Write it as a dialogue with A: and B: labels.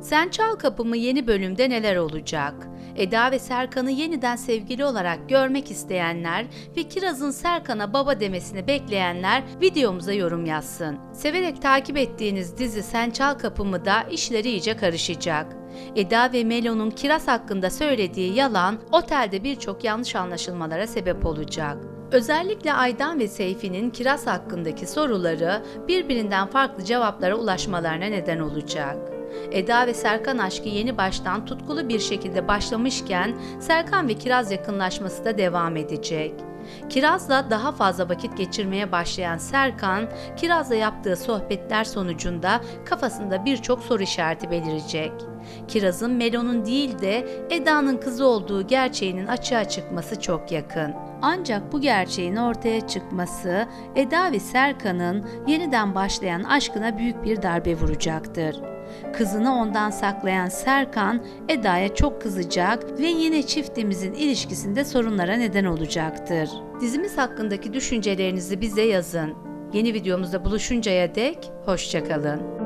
A: Sen Çal Kapımı yeni bölümde neler olacak? Eda ve Serkan'ı yeniden sevgili olarak görmek isteyenler ve Kiraz'ın Serkan'a baba demesini bekleyenler videomuza yorum yazsın. Severek takip ettiğiniz dizi Sen Çal Kapımı da işleri iyice karışacak. Eda ve Melo'nun Kiraz hakkında söylediği yalan otelde birçok yanlış anlaşılmalara sebep olacak. Özellikle Aydan ve Seyfi'nin Kiraz hakkındaki soruları birbirinden farklı cevaplara ulaşmalarına neden olacak. Eda ve Serkan aşkı yeni baştan tutkulu bir şekilde başlamışken Serkan ve Kiraz yakınlaşması da devam edecek. Kiraz'la daha fazla vakit geçirmeye başlayan Serkan, Kiraz'la yaptığı sohbetler sonucunda kafasında birçok soru işareti belirecek. Kiraz'ın Melo'nun değil de Eda'nın kızı olduğu gerçeğinin açığa çıkması çok yakın. Ancak bu gerçeğin ortaya çıkması Eda ve Serkan'ın yeniden başlayan aşkına büyük bir darbe vuracaktır. Kızını ondan saklayan Serkan Eda'ya çok kızacak ve yine çiftimizin ilişkisinde sorunlara neden olacaktır. Dizimiz hakkındaki düşüncelerinizi bize yazın. Yeni videomuzda buluşuncaya dek hoşçakalın.